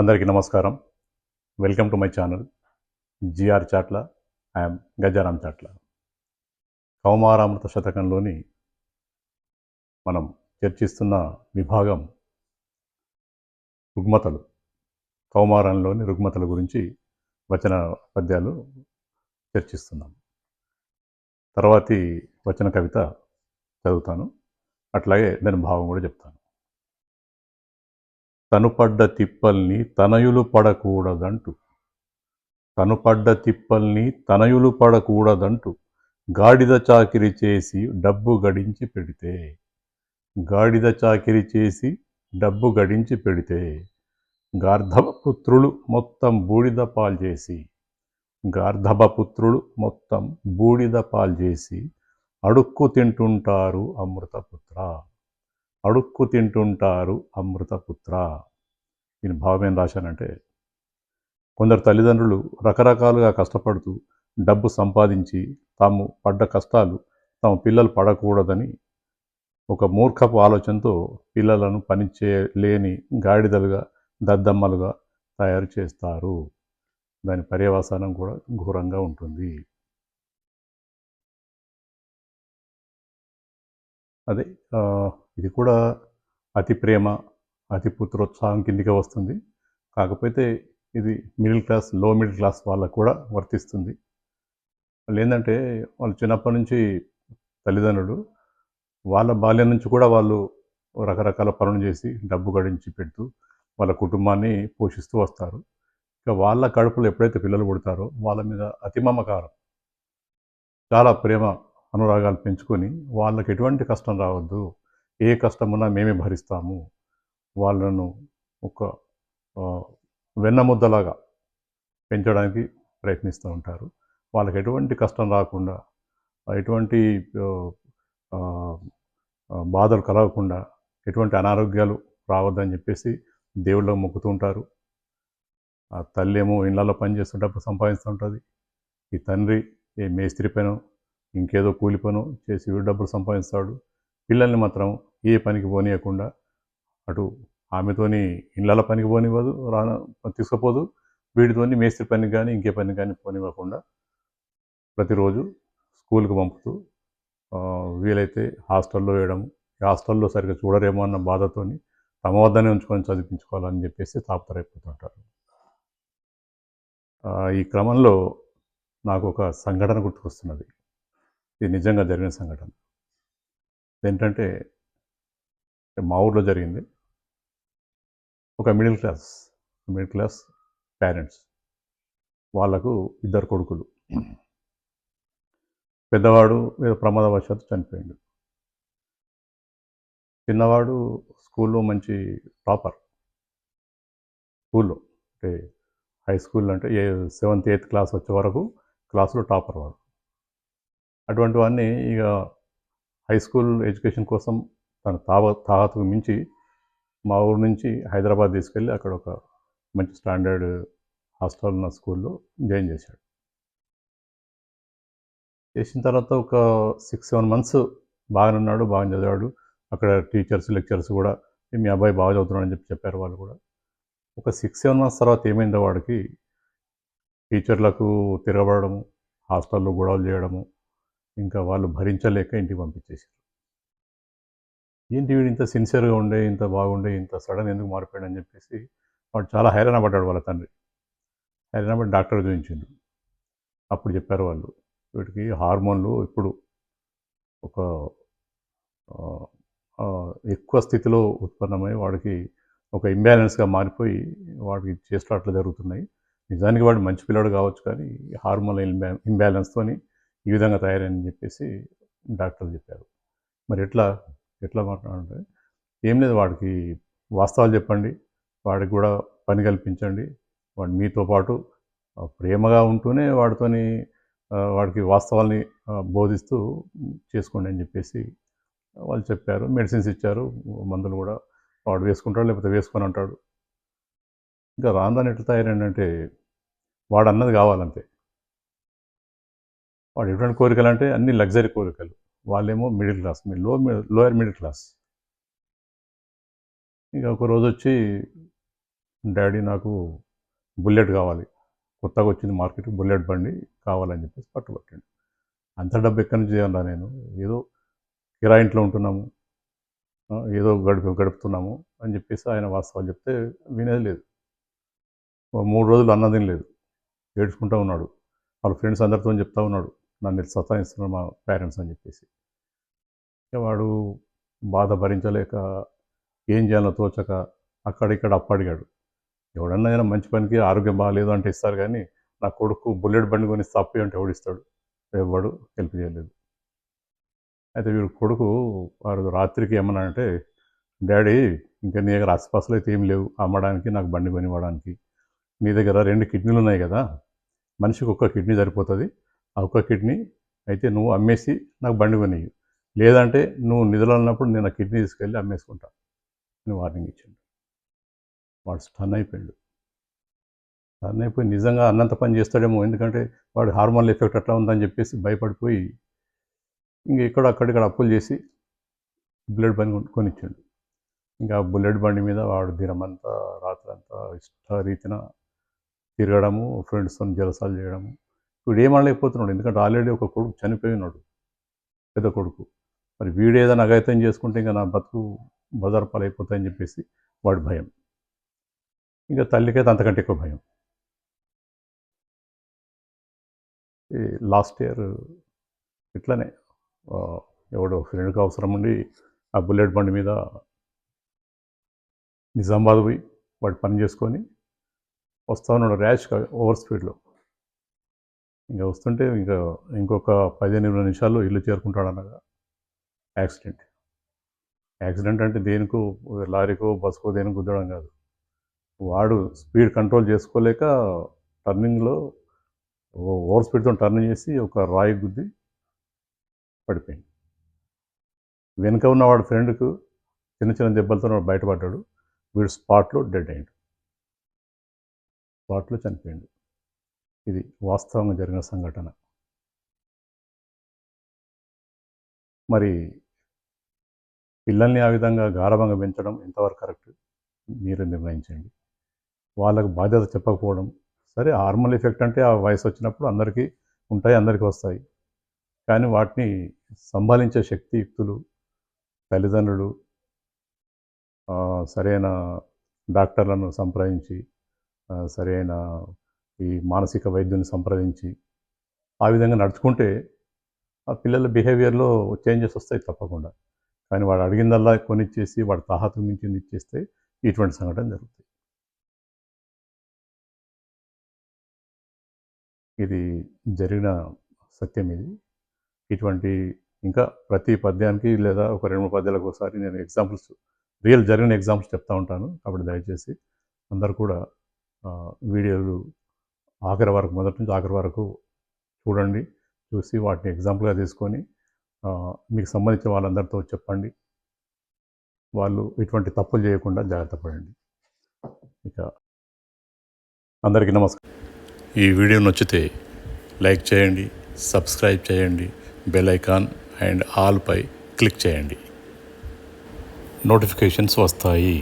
అందరికీ నమస్కారం. Welcome to my channel GR Chatla I'm Gajaram Chatla కౌమారామృత శతకంలోని మనం చర్చిస్తున్న విభాగం రుగ్మతలు కౌమారంలోని రుగ్మతల గురించి వచన పద్యాలు చర్చిస్తున్నాం. తర్వాతి వచన కవిత చదువుతాను. అట్లాగే దాని భావం కూడా చెప్తాను. తనుపడ్డ తిప్పల్ని తనయులు పడకూడదంటూ. తనుపడ్డ తిప్పల్ని తనయులు పడకూడదంటూ. గాడిద చాకిరి చేసి డబ్బు గడించి పెడితే. గాడిద చాకిరి చేసి డబ్బు గడించి పెడితే. గార్ధవపుత్రులు మొత్తం బూడిద పాల్చేసి గార్ధవపుత్రులు మొత్తం బూడిద పాల్చేసి అడుక్కు తింటుంటారు అమృతపుత్ర. అడుక్కు తింటుంటారు అమృతపుత్ర దీని భావం ఏం రాశానంటే కొందరు తల్లిదండ్రులు రకరకాలుగా కష్టపడుతూ డబ్బు సంపాదించి తాము పడ్డ కష్టాలు తమ పిల్లలు పడకూడదని ఒక మూర్ఖపు ఆలోచనతో పిల్లలను పనిచేయలేని గాడిదలుగా దద్దమ్మలుగా తయారు చేస్తారు. దాని పర్యవసానం కూడా ఘోరంగా ఉంటుంది. అదే ఇది కూడా అతి ప్రేమ అతి పుత్రోత్సాహం కిందికి వస్తుంది. కాకపోతే ఇది మిడిల్ క్లాస్లో మిడిల్ క్లాస్ వాళ్ళకు కూడా వర్తిస్తుంది. వాళ్ళు ఏంటంటే వాళ్ళు చిన్నప్పటి నుంచి తల్లిదండ్రులు వాళ్ళ బాల్యం నుంచి కూడా వాళ్ళు రకరకాల పనులు చేసి డబ్బు గడించి పెడుతూ వాళ్ళ కుటుంబాన్ని పోషిస్తూ వస్తారు. ఇక వాళ్ళ కడుపులో ఎప్పుడైతే పిల్లలు పుడతారో వాళ్ళ మీద అతి మమకారం చాలా ప్రేమ అనురాగాలు పెంచుకొని వాళ్ళకి ఎటువంటి కష్టం రావద్దు. ఏ కష్టమున్నా మేమే భరిస్తాము. వాళ్ళను ఒక వెన్నముద్దలాగా పెంచడానికి ప్రయత్నిస్తూ ఉంటారు. వాళ్ళకి ఎటువంటి కష్టం రాకుండా ఎటువంటి బాధలు కలగకుండా ఎటువంటి అనారోగ్యాలు రావద్దని చెప్పేసి దేవుళ్ళకు మొక్కుతూ ఉంటారు. ఆ తల్లి ఏమో ఇళ్ళల్లో పని చేస్తుంటప్పుడు సంపాదిస్తూ ఉంటుంది. ఈ తండ్రి ఏ మేస్త్రి పనో ఇంకేదో కూలి పనో చేసి వీడు డబ్బులు సంపాదిస్తాడు. పిల్లల్ని మాత్రం ఏ పనికి పోనీయకుండా అటు ఆమెతోని ఇళ్ళ పనికి పోనివ్వదు రా తీసుకుపోదు. వీడితోని మేస్త్రి పనికి కానీ ఇంకే పని కానీ పోనివ్వకుండా ప్రతిరోజు స్కూల్కి పంపుతూ వీలైతే హాస్టల్లో వేయడం ఈ హాస్టల్లో సరిగ్గా చూడరేమో అన్న బాధతోని తమ వద్దనే ఉంచుకొని చదివించుకోవాలని చెప్పేసి తాపతరైపోతుంటారు ఈ క్రమంలో నాకు ఒక సంఘటన గుర్తుకొస్తున్నది. ఇది నిజంగా జరిగిన సంఘటన. ఏంటంటే మా ఊర్లో జరిగింది. ఒక middle class middle class parents. వాళ్ళకు ఇద్దరు కొడుకులు. పెద్దవాడు ఏదో ప్రమాదవశాత్తు చనిపోయాడు. చిన్నవాడు స్కూల్లో మంచి టాపర్. స్కూల్లో అంటే హై స్కూల్ అంటే ఏ సెవెంత్ ఎయిత్ క్లాస్ వచ్చే వరకు క్లాసులో టాపర్ వాడు. అటువంటి వాడిని ఇక హై స్కూల్ ఎడ్యుకేషన్ కోసం తన తావ తాహతకు మించి మా ఊరు నుంచి హైదరాబాద్ తీసుకెళ్ళి అక్కడ ఒక మంచి స్టాండర్డ్ హాస్టల్ ఉన్న స్కూల్లో జాయిన్ చేశాడు. చేసిన తర్వాత ఒక సిక్స్ సెవెన్ మంత్స్ బాగానే ఉన్నాడు బాగా చదివాడు. అక్కడ టీచర్స్ లెక్చర్స్ కూడా మీ అబ్బాయి బాగా చదువుతున్నాడు అని చెప్పి చెప్పారు వాళ్ళు కూడా. ఒక సిక్స్ సెవెన్ మంత్స్ తర్వాత ఏమైందో వాడికి టీచర్లకు తిరగబడము హాస్టల్లో గొడవలు చేయడము ఇంకా వాళ్ళు భరించలేక ఇంటికి పంపించేసారు ఏంటి వీడు ఇంత సిన్సియర్గా ఉండే ఇంత బాగుండే ఇంత సడన్ ఎందుకు మారిపోయాడు అని చెప్పేసి వాడు చాలా హైరాణ పడ్డాడు వాళ్ళ తండ్రి. హైరాణ పడి డాక్టర్ చూపించిండు. అప్పుడు చెప్పారు వాళ్ళు వీటికి హార్మోన్లు ఇప్పుడు ఒక ఎక్కువ స్థితిలో ఉత్పన్నమై వాడికి ఒక ఇంబ్యాలెన్స్గా మారిపోయి వాడికి చేసేటట్లు అట్లా జరుగుతున్నాయి. నిజానికి వాడు మంచి పిల్లడు కావచ్చు కానీ హార్మోన్ ఇంబ్యా ఇంబ్యాలెన్స్తోని ఈ విధంగా తయారని చెప్పేసి డాక్టర్లు చెప్పారు. మరి ఎట్లా? ఎట్లా మాట్లాడంటే ఏం లేదు వాడికి వాస్తవాలు చెప్పండి వాడికి కూడా పని కల్పించండి వాడు మీతో పాటు ప్రేమగా ఉంటూనే వాడితోని వాడికి వాస్తవాల్ని బోధిస్తూ చేసుకోండి అని చెప్పేసి వాళ్ళు చెప్పారు. మెడిసిన్స్ ఇచ్చారు మందులు కూడా వాడు వేసుకుంటాడు లేకపోతే వేసుకొని అంటాడు ఇంకా రాందాని ఎట్లా తయారంటే వాడు అన్నది కావాలంతే. వాడు ఎటువంటి కోరికలు అంటే అన్ని లగ్జరీ కోరికలు. వాళ్ళేమో మిడిల్ క్లాస్లో లోయర్ మిడిల్ క్లాస్ ఇక ఒక రోజు వచ్చి డాడీ నాకు బుల్లెట్ కావాలి. కొత్తగా వచ్చింది మార్కెట్ బుల్లెట్ బండి కావాలని చెప్పేసి పట్టుబట్టండి. అంత డబ్బు ఎక్కడి నుంచి చేయాలా నేను? ఏదో కిరా ఇంట్లో ఉంటున్నాము. ఏదో గడుపు గడుపుతున్నాము అని చెప్పేసి ఆయన వాస్తవాలు చెప్తే వినేది లేదు. మూడు రోజులు అన్నది లేదు ఏడ్చుకుంటూ ఉన్నాడు. వాళ్ళ ఫ్రెండ్స్ అందరితో చెప్తా ఉన్నాడు. నన్ను మీరు సతాయిస్తున్నారు మా పేరెంట్స్ అని చెప్పేసి. ఇక వాడు బాధ భరించలేక ఏం చేయాలో తోచక అక్కడిక్కడ అప్పడిగాడు. ఎవడన్నా అయినా మంచి పనికి ఆరోగ్యం బాగాలేదు అంటే ఇస్తారు కానీ నా కొడుకు బుల్లెట్ బండి కొని తప్పి అంటే ఎవడిస్తాడు ఎవడు హెల్ప్ చేయలేదు. అయితే వీడు కొడుకు వాడు రాత్రికి ఏమన్నా అంటే డాడీ ఇంకా నీ దగ్గర ఆసుపాసులు అయితే ఏం లేవు. అమ్మడానికి నాకు బండి కొనివ్వడానికి. నీ దగ్గర రెండు కిడ్నీలు ఉన్నాయి కదా. మనిషికి ఒక్క కిడ్నీ సరిపోతుంది. ఆ ఒక్క కిడ్నీ అయితే నువ్వు అమ్మేసి నాకు బండి కొనియ్యి. లేదంటే నువ్వు నిధులు ఉన్నప్పుడు నేను ఆ కిడ్నీ తీసుకెళ్ళి అమ్మేసుకుంటా. అని వార్నింగ్ ఇచ్చాడు. వాడు స్టన్ అయిపోయాడు. స్టన్ అయిపోయి నిజంగా అన్నంత పని చేస్తాడేమో. ఎందుకంటే వాడు హార్మోన్ ఎఫెక్ట్ అట్లా ఉందని చెప్పేసి భయపడిపోయి ఇంక ఇక్కడ అక్కడిక్కడ అప్పులు చేసి బుల్లెట్ బండి కొనిచ్చాడు. ఇంకా ఆ బుల్లెట్ బండి మీద వాడు దినమంతా రాత్రంతా ఇష్టరీతిన తిరగడము ఫ్రెండ్స్తో జలసాలు చేయడము వీడు ఏమనలేకపోతున్నాడు ఎందుకంటే ఆల్రెడీ ఒక కొడుకు చనిపోయి ఉన్నాడు పెద్ద కొడుకు. మరి వీడు ఏదైనా అఘాయితం చేసుకుంటే ఇంకా నా బతుకు బజార్పాలైపోతాయని చెప్పేసి వాడి భయం. ఇంకా తల్లికైతే అంతకంటే ఎక్కువ భయం. ఈ లాస్ట్ ఇయర్ ఇట్లానే ఎవడో ఫ్రెండ్కి అవసరం ఉండి ఆ బుల్లెట్ బండి మీద నిజామాబాద్ పోయి వాడు పని చేసుకొని వస్తా ఉన్నాడు ర్యాష్గా ఓవర్ స్పీడ్లో. ఇంకా వస్తుంటే ఇంకా ఇంకొక పదిహేను ఇరవై నిమిషాల్లో ఇల్లు చేరుకుంటాడు అనగా యాక్సిడెంట్ యాక్సిడెంట్ అంటే దేనికో లారీకో బస్కో దేనికి గుద్దడం కాదు. వాడు స్పీడ్ కంట్రోల్ చేసుకోలేక టర్నింగ్లో ఓవర్ స్పీడ్తో టర్న్ చేసి ఒక రాయి గుద్ది పడిపోయింది. వెనుక ఉన్న వాడు ఫ్రెండ్కు చిన్న చిన్న దెబ్బలతో వాడు బయటపడ్డాడు. వీడు స్పాట్లో డెడ్ అయ్యాడు. స్పాట్లో చనిపోయాడు. ఇది వాస్తవంగా జరిగిన సంఘటన. మరి పిల్లల్ని ఆ విధంగా గారభంగా పెంచడం ఎంతవరకు కరెక్ట్? మీరు నిర్ణయించండి. వాళ్ళకు బాధ్యత చెప్పకపోవడం సరే హార్మోన్ ఎఫెక్ట్ అంటే ఆ వయసు వచ్చినప్పుడు అందరికీ ఉంటాయి అందరికీ వస్తాయి. కానీ వాటిని సంభాలించే శక్తియుక్తులు తల్లిదండ్రులు సరైన డాక్టర్లను సంప్రదించి సరైన ఈ మానసిక వైద్యుని సంప్రదించి ఆ విధంగా నడుచుకుంటే ఆ పిల్లల బిహేవియర్లో చేంజెస్ వస్తాయి తప్పకుండా. కానీ వాడు అడిగిందల్లా కొనిచ్చేసి వాడు తాహతు మించింది ఇచ్చేస్తే ఇటువంటి సంఘటన జరుగుతాయి. ఇది జరిగిన సత్యం ఇది. ఇటువంటి ఇంకా ప్రతి పద్యానికి లేదా ఒక రెండు మూడు పద్యాలకు ఒకసారి నేను ఎగ్జాంపుల్స్ రియల్ జరిగిన ఎగ్జాంపుల్స్ చెప్తా ఉంటాను. కాబట్టి దయచేసి అందరు కూడా వీడియోలు ఆఖరి వరకు మొదటి నుంచి ఆఖరి వరకు చూడండి చూసి వాటిని ఎగ్జాంపుల్గా తీసుకొని మీకు సంబంధించిన వాళ్ళందరితో చెప్పండి. వాళ్ళు ఇటువంటి తప్పులు చేయకుండా జాగ్రత్త పడండి. ఇక అందరికీ నమస్కారం. ఈ వీడియో నచ్చితే లైక్ చేయండి సబ్స్క్రైబ్ చేయండి బెల్ ఐకాన్ అండ్ ఆల్పై క్లిక్ చేయండి. నోటిఫికేషన్స్ వస్తాయి.